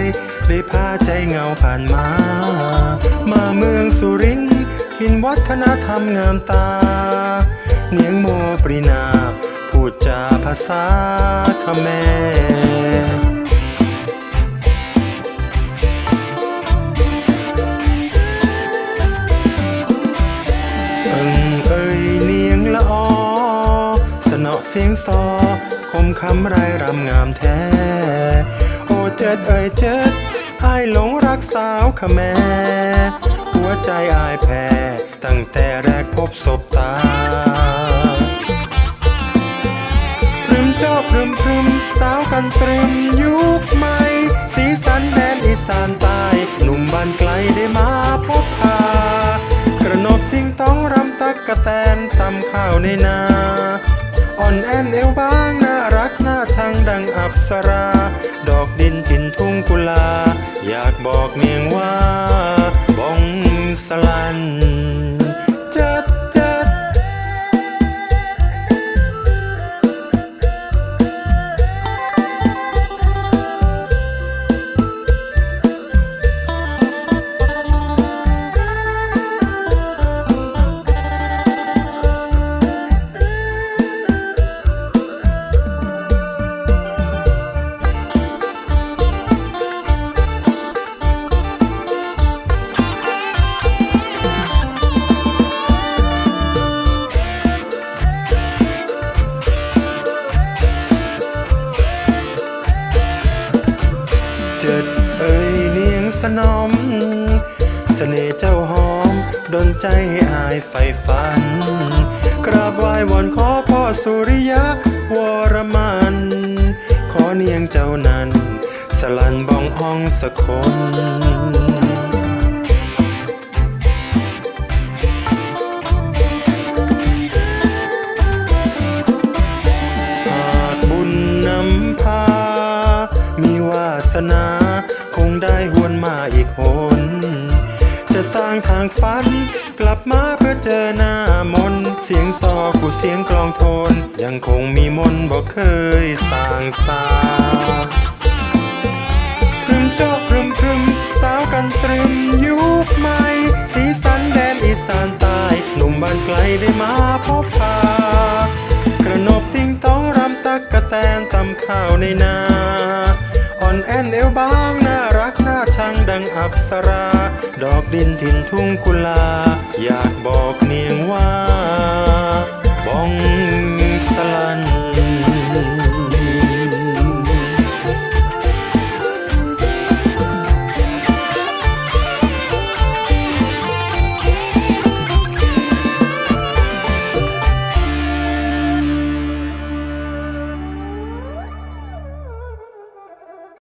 ย ได้พาใจเงาผ่านมา มาเมืองสุรินทร์กินวัฒนธรรมงามตา เนียงโมปรินา พูดจาภาษาคแมตึงเอ่ยเนียงละอสนอเสียงซอคมคำไรรำงามแท้ จิดเอ่ยเจิดอายหลงรักสาวขแม่หัวใจอายแพ้ ตั้งแต่แรกพบศบตาพรึมเจ้าพรึมพรึมสาวกันตรึมยุคใหม่ สีสันแดนอีสานใต้หนุ่มบ้านไกลได้มาพบพากระนบทิ้งต้องรำตักกะแตนตำข้าวในนา อ่อนแอนเอวบาง ทั้งดังอับสรา ดอกดินถิ่นทุ่งกุลา อยากบอกเมียงว่าบองสลัน เจิดเอ่ยเนียงสนมเสน่ห์เจ้าหอมดนใจให้อายใฝ่ฝัน กราบไหว้วอนขอพ่อสุริยะวรมัน ขอเนียงเจ้านั้น สลันบองห้องสะคน วนมาอีกหนจะสร้างทางฝัน กลับมาเพื่อเจอหน้ามน เสียงซอกูเสียงกลองโทน ยังคงมีมนบ่เคยสร้างสาพรึมเจาะพรึมพรึมสาวกันตรึมยุคใหม่ สีสันแดนอีสานใต้หนุ่มบ้านไกลได้มาพบพากระนบติ้งต้องรำตักกระแตนตำข้าวในนา อับสรา ดอกดินถิ่นทุ่งกุลา อยากบอกเนียงว่า